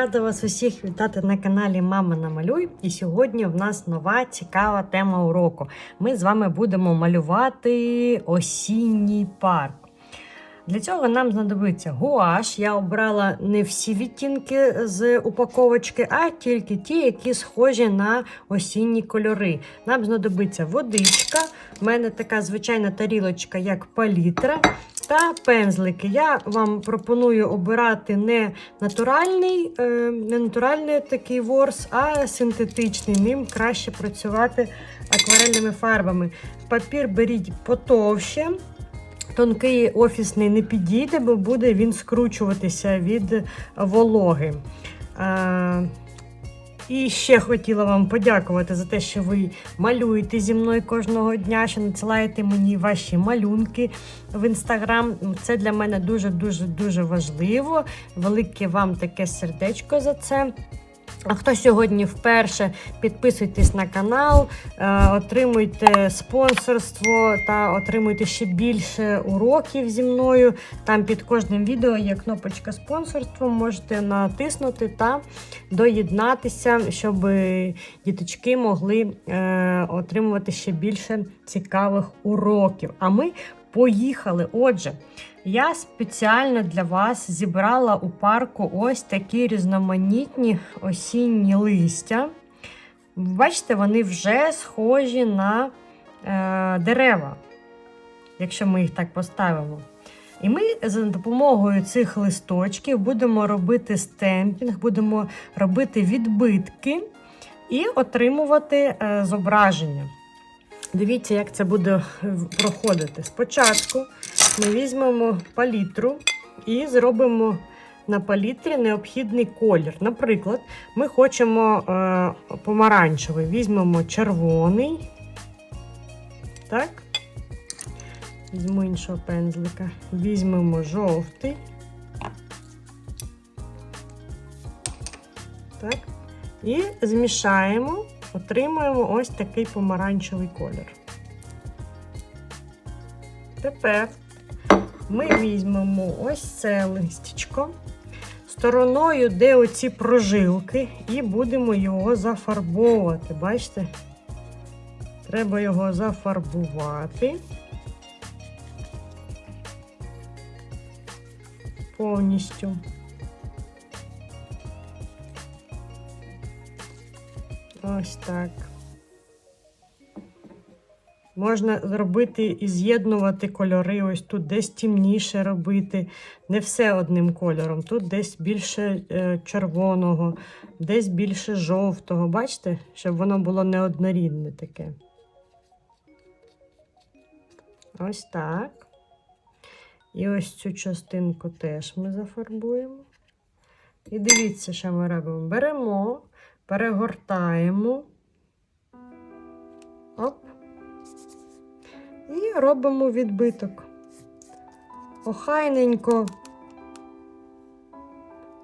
рада вас усіх вітати на каналі Мама Намалюй. І сьогодні в нас нова цікава тема уроку. Ми з вами будемо малювати осінній парк. Для цього нам знадобиться гуаш. Я обрала не всі відтінки з упаковочки, а тільки ті, які схожі на осінні кольори. Нам знадобиться водичка. У мене така звичайна тарілочка, як палітра. Та пензлики. Я вам пропоную обирати не натуральний, е, не натуральний такий ворс, а синтетичний. Ним краще працювати акварельними фарбами. Папір беріть потовще. Тонкий офісний не підійде, бо буде він скручуватися від вологи. І ще хотіла вам подякувати за те, що ви малюєте зі мною кожного дня, що надсилаєте мені ваші малюнки в інстаграм. Це для мене дуже-дуже дуже важливо. Велике вам таке сердечко за це. А хто сьогодні вперше підписуйтесь на канал, е, отримуйте спонсорство та отримуйте ще більше уроків зі мною. Там під кожним відео є кнопочка спонсорство. Можете натиснути та доєднатися, щоб діточки могли е, отримувати ще більше цікавих уроків. А ми поїхали. Отже. Я спеціально для вас зібрала у парку ось такі різноманітні осінні листя. Бачите, вони вже схожі на е, дерева, якщо ми їх так поставимо. І ми за допомогою цих листочків будемо робити стемпінг, будемо робити відбитки і отримувати е, зображення. Дивіться, як це буде проходити. Спочатку ми візьмемо палітру і зробимо на палітрі необхідний колір. Наприклад, ми хочемо е, помаранчевий, візьмемо червоний. Так. Візьму іншого пензлика. Візьмемо жовтий. Так. І змішаємо, отримуємо ось такий помаранчевий колір. Тепер ми візьмемо ось це листячко стороною, де оці прожилки, і будемо його зафарбовувати. Бачите? Треба його зафарбувати. Повністю. Ось так. Можна зробити і з'єднувати кольори. Ось тут десь темніше робити. Не все одним кольором. Тут десь більше е, червоного, десь більше жовтого. Бачите, щоб воно було неоднорідне таке. Ось так. І ось цю частинку теж ми зафарбуємо. І дивіться, що ми робимо. Беремо, перегортаємо. Оп. І робимо відбиток. Охайненько.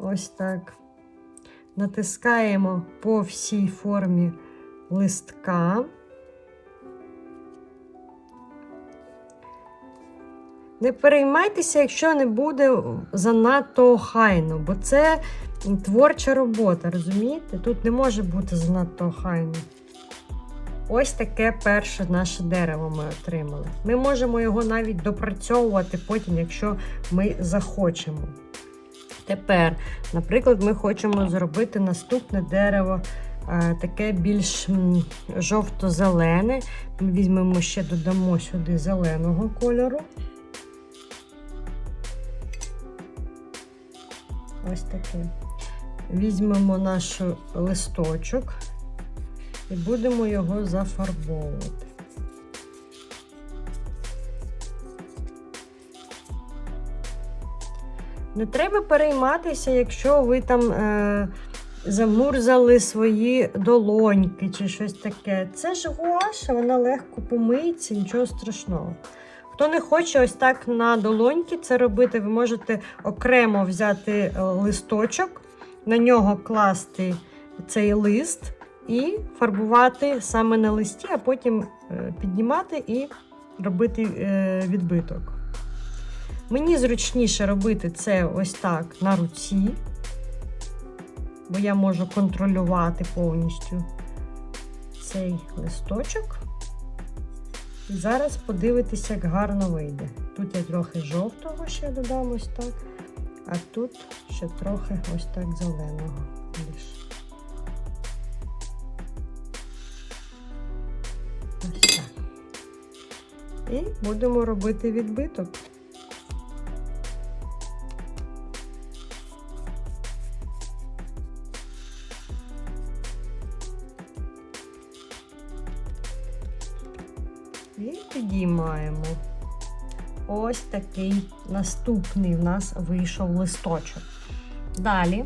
Ось так. Натискаємо по всій формі листка. Не переймайтеся, якщо не буде занадто охайно, бо це творча робота, розумієте? Тут не може бути занадто охайно. Ось таке перше наше дерево ми отримали. Ми можемо його навіть допрацьовувати потім, якщо ми захочемо. Тепер, наприклад, ми хочемо зробити наступне дерево е, таке більш жовто-зелене. Ми візьмемо ще додамо сюди зеленого кольору. Ось таке. Візьмемо наш листочок і будемо його зафарбовувати. Не треба перейматися, якщо ви там е, замурзали свої долоньки чи щось таке. Це ж гуаша, вона легко помиється, нічого страшного. Хто не хоче ось так на долоньки це робити, ви можете окремо взяти листочок, на нього класти цей лист і фарбувати саме на листі, а потім е, піднімати і робити е, відбиток. Мені зручніше робити це ось так на руці. бо я можу контролювати повністю цей листочок. І зараз подивитися, як гарно вийде. Тут я трохи жовтого ще додам ось так, а тут ще трохи ось так зеленого І будемо робити відбиток. І підіймаємо. Ось такий наступний в нас вийшов листочок. Далі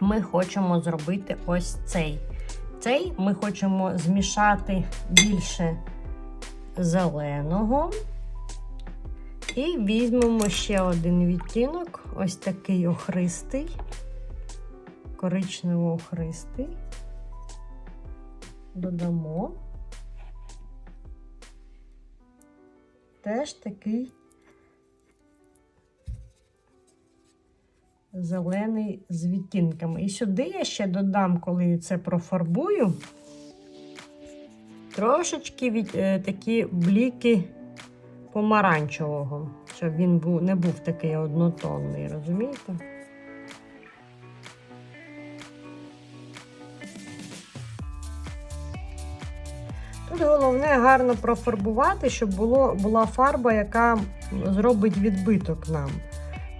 ми хочемо зробити ось цей. Цей ми хочемо змішати більше зеленого. І візьмемо ще один відтінок, ось такий охристий, коричнево-охристий. Додамо. Теж такий зелений з відтінками. І сюди я ще додам, коли це профарбую, трошечки від, е, такі бліки помаранчевого, щоб він був, не був такий однотонний, розумієте? Тут головне гарно профарбувати, щоб було, була фарба, яка зробить відбиток нам.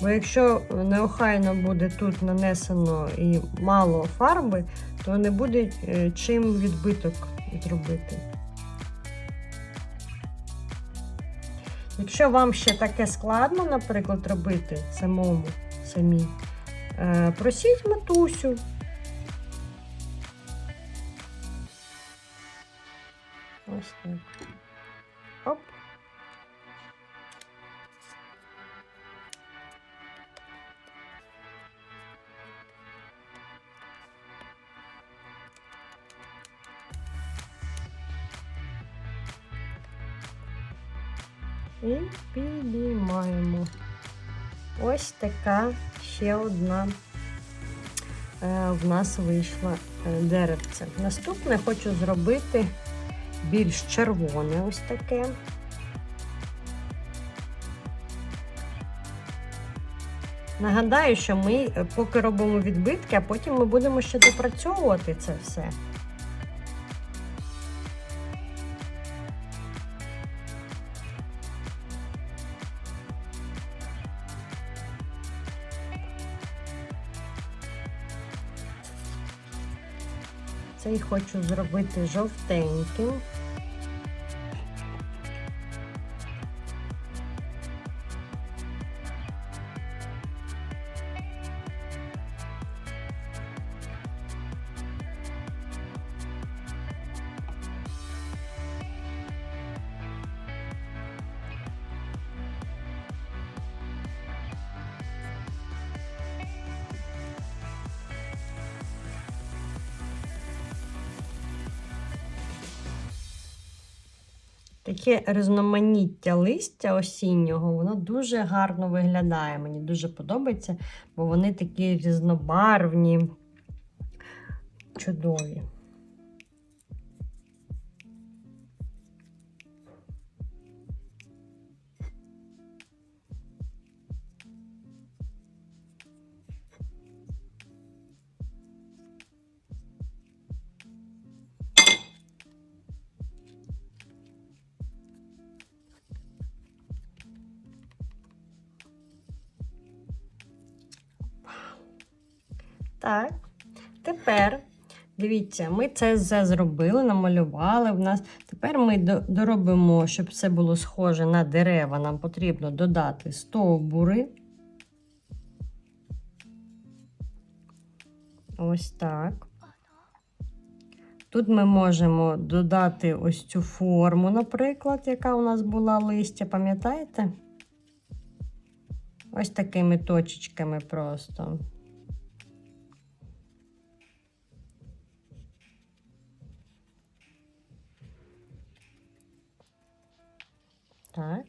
Бо якщо неохайно буде тут нанесено і мало фарби, то не буде е, чим відбиток зробити. Якщо вам ще таке складно, наприклад, робити самому самі, е, просіть матусю. Ось так. І підіймаємо. Ось така ще одна е, в нас вийшла е, деревце. Наступне хочу зробити більш червоне ось таке. Нагадаю, що ми е, поки робимо відбитки, а потім ми будемо ще допрацьовувати це все. Цей хочу зробити жовтеньким. Таке різноманіття листя осіннього, воно дуже гарно виглядає. Мені дуже подобається, бо вони такі різнобарвні, чудові. Так, тепер, дивіться, ми це все зробили, намалювали в нас. Тепер ми доробимо, щоб це було схоже на дерева. Нам потрібно додати стовбури. Ось так. Тут ми можемо додати ось цю форму, наприклад, яка у нас була листя, пам'ятаєте? Ось такими точечками просто. Так.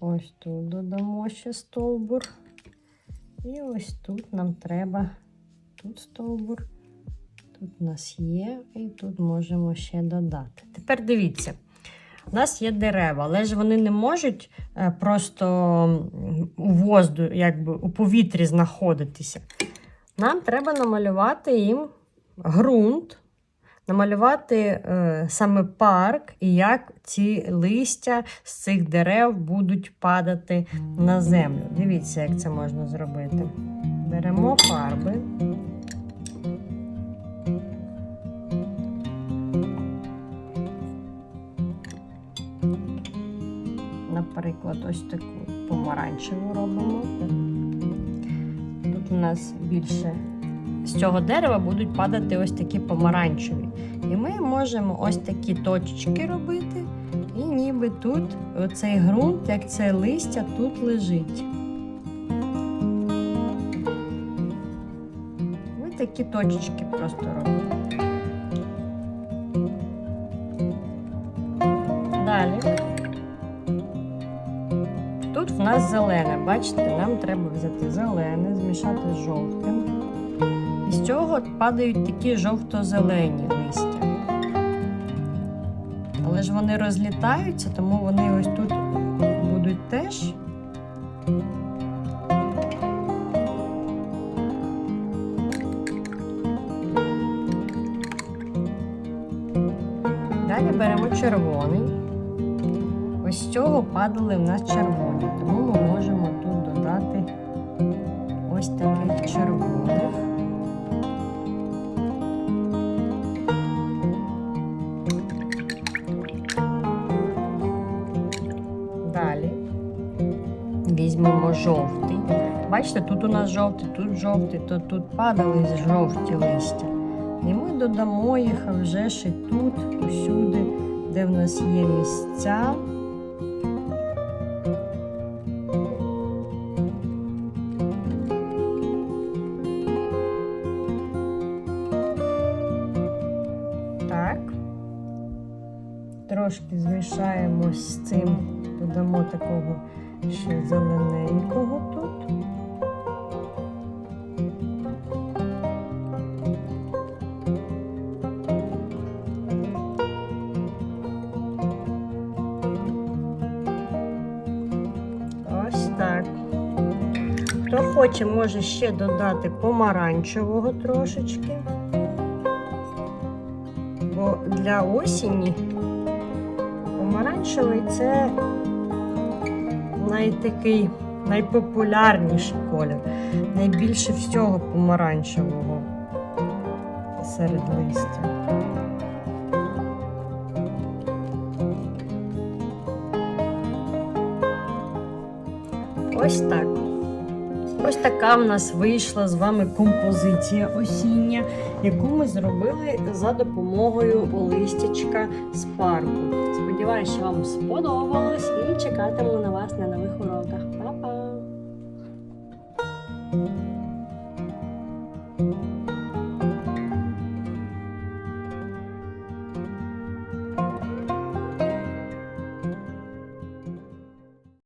Ось тут додамо ще стовбур. І ось тут нам треба тут стовбур, тут у нас є, і тут можемо ще додати. Тепер дивіться. У нас є дерева, але ж вони не можуть е, просто у воздуху, якби у повітрі знаходитися. Нам треба намалювати їм ґрунт, намалювати е, саме парк і як ці листя з цих дерев будуть падати на землю. Дивіться, як це можна зробити. Беремо фарби. Наприклад, ось таку помаранчеву робимо. Тут у нас більше з цього дерева будуть падати ось такі помаранчеві. І ми можемо ось такі точечки робити, і ніби тут оцей ґрунт, як це листя, тут лежить. Ми такі точечки просто робимо. Далі. Тут в нас зелене, бачите, нам треба взяти зелене, змішати з жовтим. І з цього падають такі жовто-зелені листя. Але ж вони розлітаються, тому вони ось тут будуть теж. Далі беремо червоний. Ось з цього падали в нас червоні, тому ми можемо тут додати ось таких візьмемо жовтий. Бачите, тут у нас жовтий, тут жовтий, то тут падали жовті листя. І ми додамо їх вже ще тут, усюди, де в нас є місця. Трошки змішаємо з цим, додамо такого ще зелененького тут. Хто хоче, може ще додати помаранчевого трошечки. Бо для осені помаранчевий це найтакий найпопулярніший колір. Найбільше всього помаранчевого серед листя. Ось так. Ось така в нас вийшла з вами композиція осіння, яку ми зробили за допомогою листячка з парку. Сподіваюсь, що вам сподобалось і чекатиму на вас на нових уроках. Па-па!